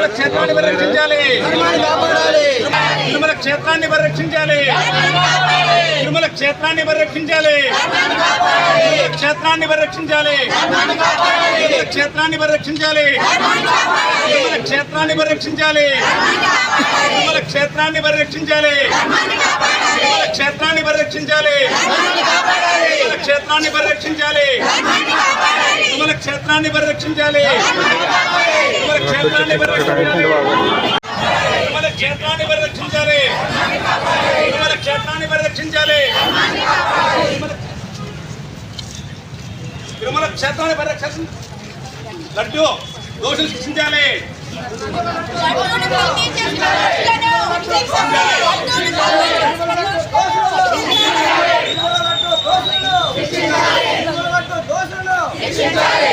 తిరుమల క్షేత్రాన్ని పరిరక్షించాలి తిరుమల క్షేత్రాన్ని పరిరక్షించాలి తిరుమల క్షేత్రాన్ని పరిరక్షించాలి క్షేత్రాన్ని పరిరక్షించాలి క్షేత్రాన్ని పరిరక్షించాలి తిరుమల క్షేత్రాన్ని పరిరక్షించాలి తిరుమల క్షేత్రాన్ని పరిరక్షించాలి తిరుమల క్షేత్రాన్ని పరిరక్షించాలి తిరుమల క్షేత్రాన్ని పరిరక్షించాలి తిరుమల క్షేత్రాన్ని పరిరక్షించాలి మన క్షేత్రాన్ని పరిరక్షించాలి మన క్షేత్రాన్ని పరిరక్షించాలి తిరుమల క్షేత్రాన్ని పరిరక్షించాలి లడ్డు దోషులు శిక్షించాలి శిక్షించాలి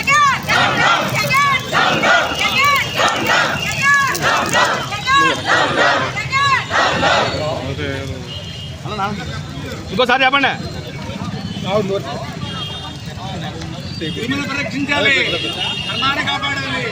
ఇంకోసారి చెప్పండి. తిరుమల పరిరక్షించాలి ధర్మాన్ని కాపాడాలి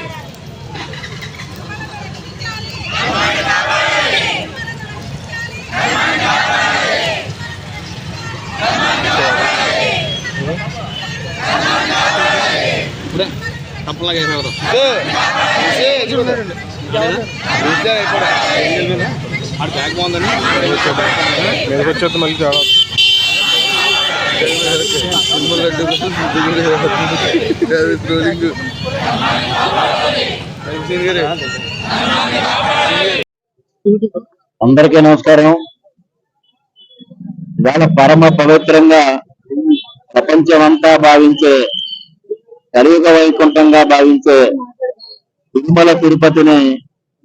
తప్పలాగా అయిపోతాం ఆడు బ్యాగ్ బాగుందని వచ్చేది మళ్ళీ చాలా. అందరికీ నమస్కారం. ఇవాళ పరమ పవిత్రంగా ప్రపంచమంతా భావించే కలియుగ వైకుంఠంగా భావించే తిరుమల తిరుపతిని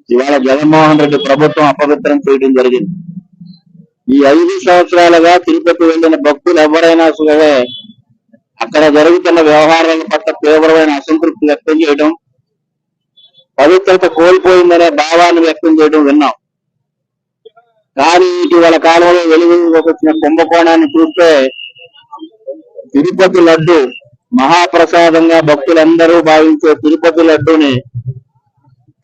ఇవాళ జగన్మోహన్ రెడ్డి ప్రభుత్వం అపవిత్రం చేయడం జరిగింది. ఈ ఐదు సంవత్సరాలుగా తిరుపతి వెళ్ళిన భక్తులు ఎవరైనా సరే అక్కడ జరుగుతున్న వ్యవహారాల పట్ల తీవ్రమైన అసంతృప్తి వ్యక్తం చేయడం పవిత్రత కోల్పోయిందనే భావాన్ని వ్యక్తం చేయడం విన్నాం. కానీ ఇటీవల కాలంలో వెలుగులోకి వచ్చిన కుంభకోణాన్ని చూస్తే తిరుపతి లడ్డు మహాప్రసాదంగా భక్తులందరూ భావించే తిరుపతి లడ్డుని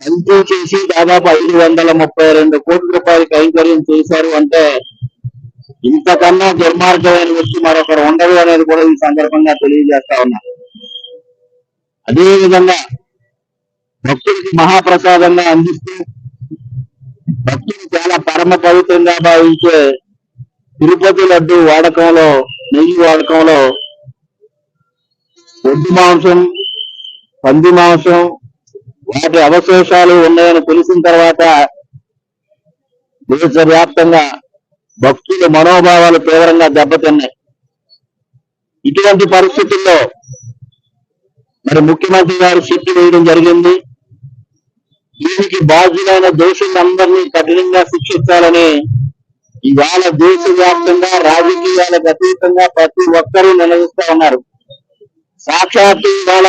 ఎంపీ చేసి దాదాపు ఐదు వందల ముప్పై రెండు కోట్ల రూపాయలు కైంకర్యం చేశారు అంటే ఇంతకన్నా దుర్మార్గమైన వ్యక్తి మరొకరు ఉండదు అనేది కూడా ఈ సందర్భంగా తెలియజేస్తా ఉన్నా. అదే విధంగా భక్తుడికి మహాప్రసాదంగా అందిస్తూ భక్తులు చాలా పరమ పవిత్రంగా భావించే తిరుపతి లడ్డు వాడకంలో నెయ్యి వాడకంలో ఒడ్డు మాంసం పంది మాంసం వాటి అవశేషాలు ఉన్నాయని తెలిసిన తర్వాత దేశవ్యాప్తంగా భక్తుల మనోభావాలు తీవ్రంగా దెబ్బతిన్నాయి. ఇటువంటి పరిస్థితుల్లో మరి ముఖ్యమంత్రి గారు శక్తి వేయడం జరిగింది. దీనికి బాధ్యులైన దోషులందరినీ కఠినంగా శిక్షించాలని ఇవాళ దేశవ్యాప్తంగా రాజకీయాలకు అతీతంగా ప్రతి ఒక్కరూ నిలదీస్తా ఉన్నారు. సాక్షాత్తు ఇవాళ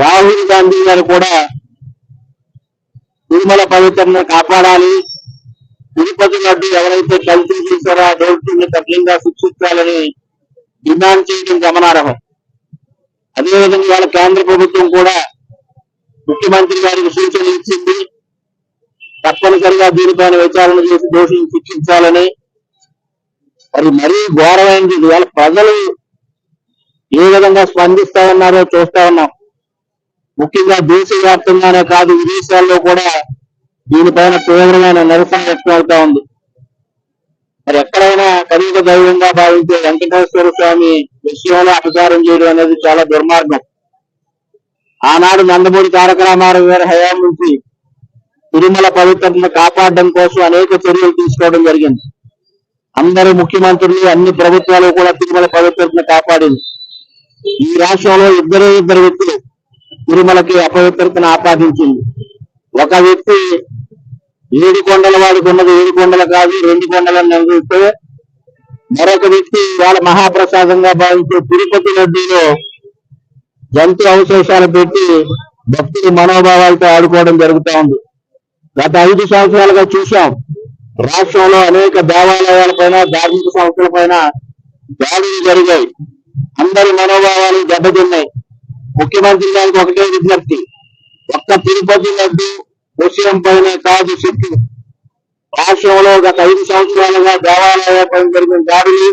రాహుల్ గాంధీ గారు కూడా తిరుమల పవిత్రను కాపాడాలి. తిరుపతి లడ్డు ఎవరైతే కల్తీ చేశారో ఆ దోషుల్ని కఠినంగా శిక్షించాలని డిమాండ్ చేయడం గమనార్హం. అదేవిధంగా ఇవాళ కేంద్ర ప్రభుత్వం కూడా ముఖ్యమంత్రి గారికి సూచన ఇచ్చింది తప్పనిసరిగా దీనిపైన విచారణ చేసి దోషులను శిక్షించాలని. మరి మరీ ఘోరమైనది ఇవాళ ప్రజలు ఏ విధంగా స్పందిస్తా ఉన్నారో చూస్తా ఉన్నాం. ముఖ్యంగా దేశవ్యాప్తంగానే కాదు విదేశాల్లో కూడా దీనిపైన తీవ్రమైన నిరసన వ్యక్తమవుతా ఉంది. మరి ఎక్కడైనా కనీస దైవంగా భావించే వెంకటేశ్వర స్వామి విషయంలో అపచారం చేయడం అనేది చాలా దుర్మార్గం. ఆనాడు నందమూరి తారక రామారావు గారి హయాం నుంచి తిరుమల పవిత్రతను కాపాడడం కోసం అనేక చర్యలు తీసుకోవడం జరిగింది. అందరూ ముఖ్యమంత్రులు అన్ని ప్రభుత్వాలు కూడా తిరుమల పవిత్రతను కాపాడింది. ఈ రాష్ట్రంలో ఇద్దరే ఇద్దరు వ్యక్తులు తిరుమలకి అపవిత్రతను ఆపాదించింది. ఒక వ్యక్తి ఏడు కొండల వాడికి ఉన్నది ఏడు కొండలు కాదు రెండు కొండలను నిర్వహిస్తే మరొక వ్యక్తి వాళ్ళ మహాప్రసాదంగా భావించే తిరుపతి రెడ్డిలో జంతు అవశేషాలు పెట్టి భక్తుల మనోభావాలతో ఆడుకోవడం జరుగుతూ ఉంది. గత ఐదు సంవత్సరాలుగా చూశాం. రాష్ట్రంలో అనేక దేవాలయాల పైన ధార్మిక సంస్థల పైన దాడులు జరిగాయి. అందరి మనోభావాలు దెబ్బతిన్నాయి. ముఖ్యమంత్రి గారికి ఒకటే విజ్ఞప్తి. ఒక్క తిరుపతి లడ్డు విషయం పైన కాదు సిట్టు రాష్ట్రంలో గత ఐదు సంవత్సరాలుగా దేవాలయాల పైన జరిగిన దాడులు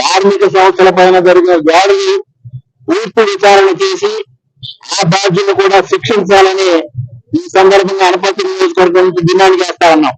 ధార్మిక సంస్థల పైన జరిగిన దాడులు పూర్తి విచారణ చేసి ఆ బాధ్యులు కూడా శిక్షించాలని ఈ సందర్భంగా అనపతి నియోజకవర్గం నుంచి డిమాండ్ చేస్తా ఉన్నాం.